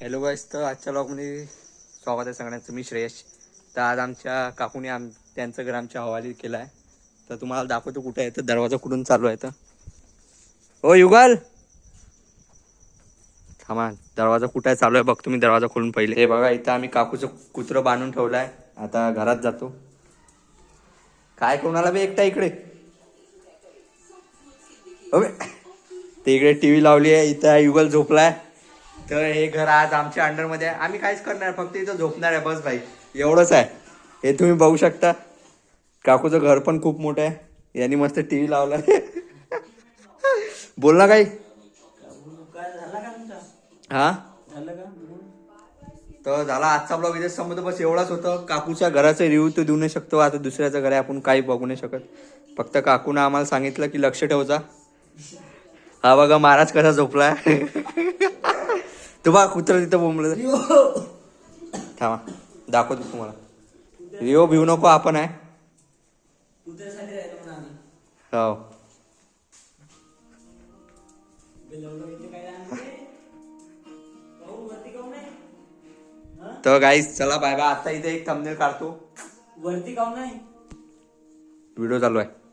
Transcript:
Hello गाईस तर आजच्या ब्लॉगमध्ये स्वागत आहे सगळ्यांचं. मी श्रेयश. तर आज आमच्या काकूने आम त्यांचं घर आमच्या हवाली केलं आहे तर तुम्हाला दाखवतो कुठं आहे. तर दरवाजा कुठून चालू आहे तर. ओ युगल! थांबा दरवाजा कुठं आहे? चालू आहे. बघ तुम्ही दरवाजा खोलून पहिले. हे बघा इथं आम्ही काकूचं कुत्रं बांधून ठेवलं आहे आता घरात जातो. काय कोणाला बी एकटा इकडे? ते इकडे टी व्ही लावली आहे. इथं युगल झोपलाय. तर हे घर आज आमच्या अंडरमध्ये आहे. आम्ही काहीच करणार फक्त इथं झोपणार आहे. बस भाई एवढंच आहे. हे तुम्ही बघू शकता. काकूचं घर पण खूप मोठं आहे. यांनी मस्त टी व्ही लावला. बोल ना काही. हा? झालं का तर झाला आजचा ब्लॉग इथे समजा बस एवढाच होतं. काकूच्या घराचं रिव्ह्यू तर देऊ नाही शकतो. आता दुसऱ्याचं घर आहे. आपण काही बघू नाही शकत. फक्त काकूनं आम्हाला सांगितलं की लक्ष ठेवचा हा बघा महाराज कसा झोपलाय. तू बघा कुत्र तिथं बोंबलं थांबा दाखवतो तुम्हाला. रिओ भिवू नको आपण आहे. हो? भाऊ, तर गाईस चला बाय बाय आता इथे एक थंबनेल काढतो. वरती काहून नाही? व्हिडिओ चालू आहे.